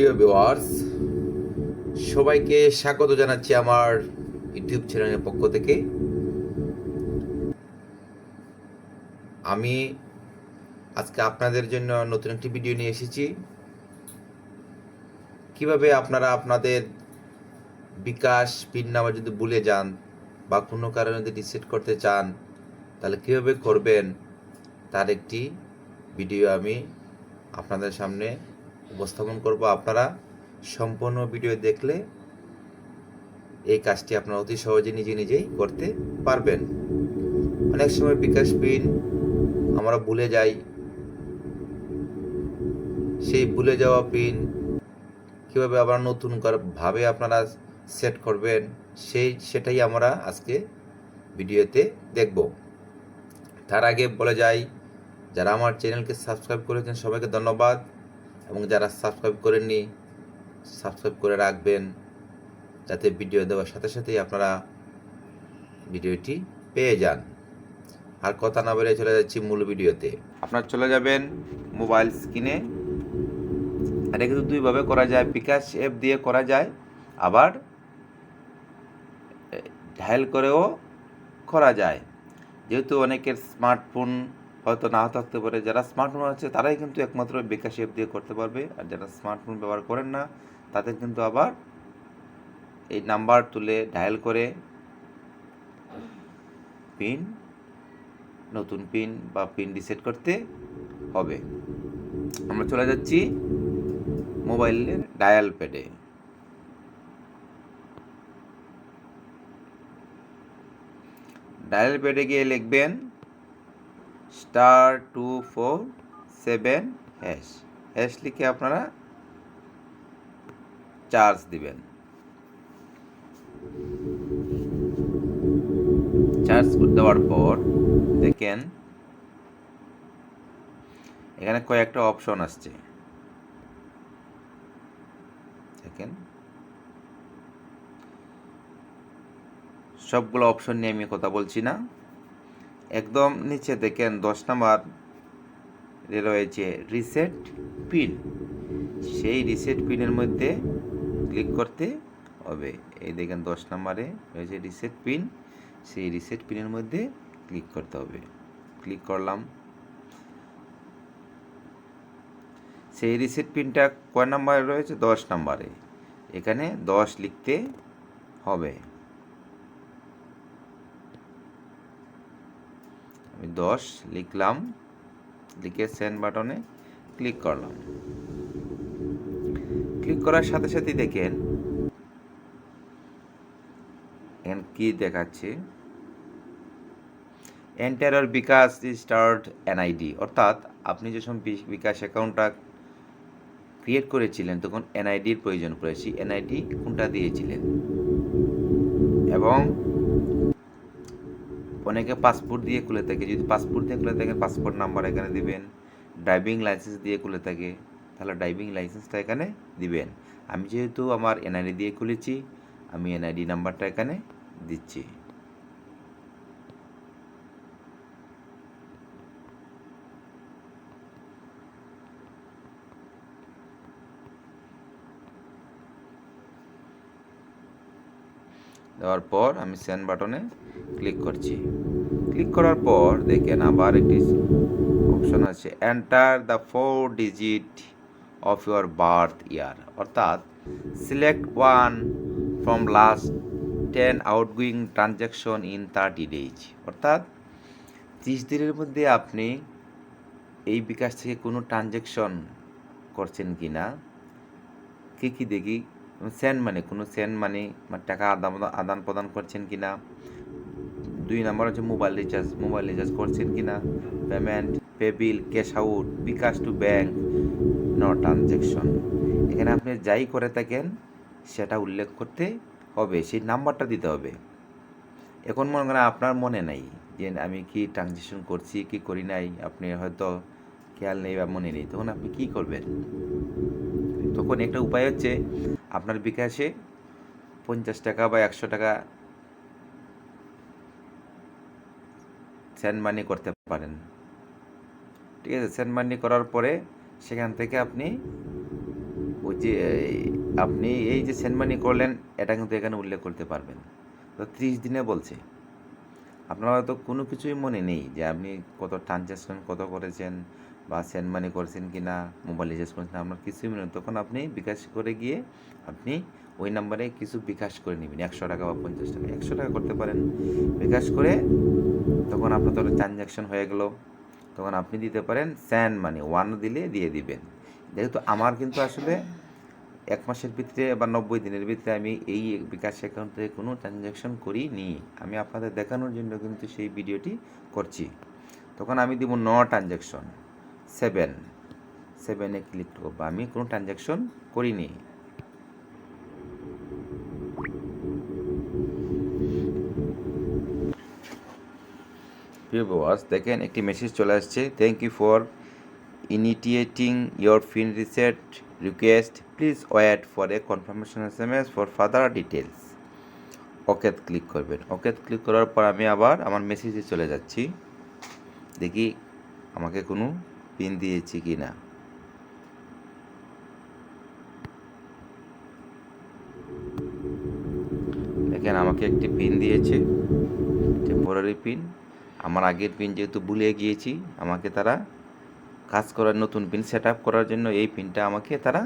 সুপ্রিয় ভিউয়ার্স সবাইকে স্বাগত জানাচ্ছি আমার ইউটিউব চ্যানেলের পক্ষ থেকে। আমি আজকে আপনাদের জন্য নতুন একটি ভিডিও নিয়ে এসেছি। কীভাবে আপনারা আপনাদের বিকাশ পিন নাম্বার যদি ভুলে যান বা কোনো কারণে যদি রিসেট করতে চান, তাহলে কীভাবে করবেন, তার একটি ভিডিও আমি আপনাদের সামনে উপস্থাপন করব আপনারা। সম্পূর্ণ ভিডিও দেখলে এই কাজটি আপনারা অতি সহজে নিজে নিজেই করতে পারবেন। অনেক সময় বিকাশ পিন আমরা ভুলে যাই। সেই ভুলে যাওয়া পিন কীভাবে আবার নতুন ভাবে আপনারা সেট করবেন, সেই সেটাই আমরা আজকে ভিডিওতে দেখব। তার আগে বলে যাই, যারা আমার চ্যানেলকে সাবস্ক্রাইব করেছেন সবাইকে ধন্যবাদ। এবং যারা সাবস্ক্রাইব করেননি সাবস্ক্রাইব করে রাখবেন যাতে ভিডিও দেওয়ার সাথে সাথেই আপনারা ভিডিওটি পেয়ে যান। আর কথা না বলে চলে যাচ্ছি মূল ভিডিওতে। আপনার চলে যাবেন মোবাইল স্ক্রিনে এটা কিন্তু দুইভাবে করা যায়, বিকাশ অ্যাপ দিয়ে করা যায়, আবার ডায়াল করেও করা যায়। যেহেতু অনেকের স্মার্টফোন হয়তো নাও থাকতে পারে। যারা স্মার্টফোন আছে, তারাই কিন্তু একমাত্র বিকাশ অ্যাপ দিয়ে করতে পারবে। আর যারা স্মার্টফোন ব্যবহার করেন না, তাদের কিন্তু আবার এই নাম্বার তুলে ডায়াল করে পিন নতুন পিন বা পিন রিসেট করতে হবে। আমরা চলে যাচ্ছি মোবাইলের ডায়াল প্যাডে ডায়াল প্যাডে গিয়ে লিখবেন star two four seven hash. Hash লিখে আপনারা চার্জ দিবেন। চার্জ দেওয়ার পর দেখেন, এখানে কয়েকটা অপশন আসছে। দেখেন, সবগুলো অপশন নিয়ে আমি কথা বলছি না। একদম নিচে দেখেন দশ নাম্বার রয়েছে রিসেট পিন সেই রিসেট পিনের মধ্যে ক্লিক করতে হবে। এই দেখেন দশ নম্বরে রয়েছে রিসেট পিন সেই রিসেট পিনের মধ্যে ক্লিক করতে হবে। ক্লিক করলাম। সেই রিসেট পিনটা কয় নাম্বারে রয়েছে? দশ নাম্বারে। এখানে দশ লিখতে হবে আমি দশ লিখলাম, লিখে সেন্ড বাটনে ক্লিক করলাম। ক্লিক করার সাথে সাথে দেখেন এখানে কি দেখাচ্ছে? এন্টার আর বিকাশ স্টার্ট এনআইডি অর্থাৎ আপনি যখন বিকাশ অ্যাকাউন্টটা ক্রিয়েট করেছিলেন, তখন এনআইডির প্রয়োজন পড়েছি। এনআইডি কোনটা দিয়েছিলেন? এবং অনেকে পাসপোর্ট দিয়ে খুলে থাকে। যদি পাসপোর্ট দিয়ে খুলে থাকেন পাসপোর্ট নাম্বার এখানে দিবেন ড্রাইভিং লাইসেন্স দিয়ে খুলে থাকে, তাহলে ড্রাইভিং লাইসেন্সটা এখানে দিবেন। আমি যেহেতু আমার এনআইডি দিয়ে খুলেছি, আমি এনআইডি নাম্বারটা এখানে দিচ্ছি। দেওয়ার পর আমি সেন্ড বাটনে ক্লিক করছি। ক্লিক করার পর দেখেন আবার একটি অপশন আছে enter the four digit of your birth year অর্থাৎ select one from last ten outgoing transaction in thirty days অর্থাৎ ত্রিশ দিনের মধ্যে আপনি এই বিকাশ থেকে কোনো ট্রানজ্যাকশন করছেন কি না কী কী দেখি সেন্ড মানে কোনো সেন্ড মানে টাকা আদান আদান প্রদান করছেন কি না দুই নম্বর হচ্ছে মোবাইল রিচার্জ মোবাইল রিচার্জ করছেন কি না payment, pay bill, cash out, bKash to bank, ন ট্রানজ্যাকশন এখানে আপনি যাই করে থাকেন, সেটা উল্লেখ করতে হবে, সেই নাম্বারটা দিতে হবে। এখন মনে করেন আপনার মনে নাই যে আমি কি ট্রানজ্যাকশন করছি, কি করি নাই, আপনি হয়তো খেয়াল নেই বা মনে নেই, তখন আপনি কি করবেন? তখন একটা উপায় হচ্ছে, আপনার বিকাশে পঞ্চাশ টাকা বা একশো টাকা সেন্ড মানি করতে পারেন। ঠিক আছে সেন্ড মানি করার পরে সেখান থেকে আপনি ওই যে, আপনি এই যে সেন্ড মানি করলেন, এটা কিন্তু এখানে উল্লেখ করতে পারবেন। তো ত্রিশ দিনে বলছে। আপনার হয়তো কোনো কিছুই মনে নেই যে আপনি কত ট্রানজ্যাকশন কত করেছেন বা সেন্ড মানি করেছেন কি না মোবাইল রিচার্জ করেছেন, আপনার কিছুই মনে তখন আপনি বিকাশ করে গিয়ে আপনি ওই নাম্বারে কিছু বিকাশ করে নেবেন, একশো টাকা বা পঞ্চাশ টাকা। একশো টাকা করতে পারেন। বিকাশ করে তখন আপনার তো ট্রানজ্যাকশন হয়ে গেল। তখন আপনি দিতে পারেন স্যান মানি ওয়ান দিলে দিয়ে দিবেন। যেহেতু আমার কিন্তু আসলে এক মাসের ভিতরে বা নব্বই দিনের ভিতরে আমি এই বিকাশ অ্যাকাউন্ট থেকে কোনো ট্রানজ্যাকশন করিনি। আমি আপনাদের দেখানোর জন্য কিন্তু সেই ভিডিওটি করছি। তখন আমি দিব ন ট্রানজ্যাকশন সেভেন। সেভেনে ক্লিক করব। আমি কোনো ট্রানজ্যাকশন করিনি। প্রিয় দেখেন একটি মেসেজ চলে আসছে। Thank you for initiating your PIN reset request please wait for a confirmation S M S for further details okay click করবেন। ওকে ক্লিক করার পর আমি আবার আমার মেসেজে চলে যাচ্ছি। দেখি আমাকে কোনো পিন দিয়েছি কি না? দেখেন, আমাকে একটি পিন দিয়েছে টেম্পোরারি পিন। আমার আগের পিন যেহেতু ভুলে গিয়েছি, আমাকে তারা কাজ করার নতুন পিন সেট করার জন্য এই পিনটা আমাকে তারা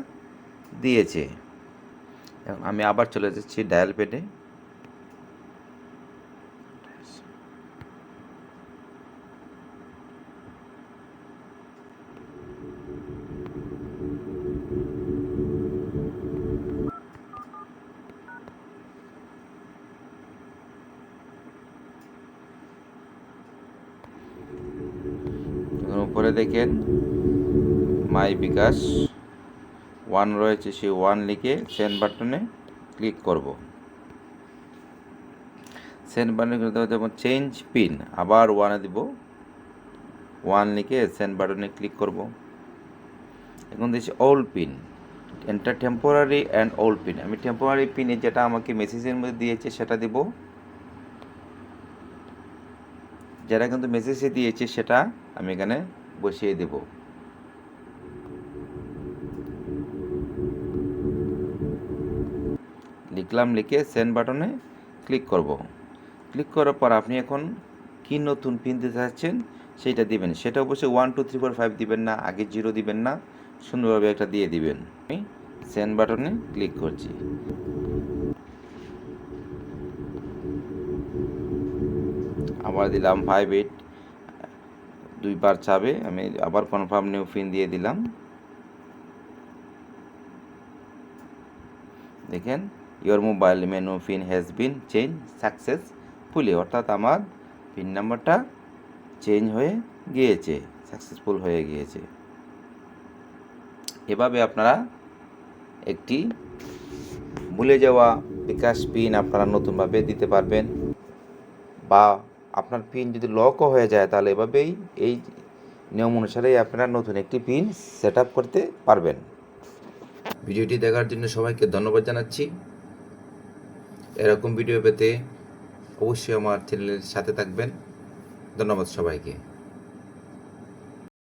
দিয়েছে। আমি আবার চলে যাচ্ছি ডায়াল পেডে এখন উপরে দেখেন মাই বিকাশ ওয়ান রয়েছে সেই ওয়ান লিখে সেন্ড বাটনে ক্লিক করব। সেন্ড বাটনে যেমন চেঞ্জ পিন আবার ওয়ানে দিব। ওয়ান লিখে সেন্ড বাটনে ক্লিক করব। এখন দিচ্ছি old PIN enter temporary and old PIN আমি টেম্পোরারি পিনে যেটা আমাকে মেসেজের মধ্যে দিয়েছে, সেটা দিব। যেটা কিন্তু মেসেজে দিয়েছে, সেটা আমি এখানে বসিয়ে দেব। লিখলাম, লিখে সেন্ড বাটনে ক্লিক করব। ক্লিক করার পর আপনি এখন কি নতুন পিন দিতে চাচ্ছেন সেইটা দিবেন। সেটা অবশ্যই one two three four five দিবেন না, আগে জিরো দিবেন না, সুন্দরভাবে একটা দিয়ে দিবেন। আমি সেন্ড বাটনে ক্লিক করছি। আবার দিলাম ফাইভ এইট দুইবার চাবে, আমি আবার কনফার্ম নিউ পিন দিয়ে দিলাম। দেখেন your mobile menu PIN has been change successfully অর্থাৎ আমার পিন নাম্বারটা চেঞ্জ হয়ে গিয়েছে সাকসেসফুল হয়ে গিয়েছে। এভাবে আপনারা একটি ভুলে যাওয়া বিকাশ পিন আপনারা নতুনভাবে দিতে পারবেন বা আপনার পিন যদি লকও হয়ে যায়, তাহলে এভাবেই এই নিয়ম অনুসারেই আপনারা নতুন একটি পিন সেট করতে পারবেন। ভিডিওটি দেখার জন্য সবাইকে ধন্যবাদ জানাচ্ছি। এরকম ভিডিও পেতে অবশ্যই আমার চ্যানেলের সাথে থাকবেন। ধন্যবাদ সবাইকে।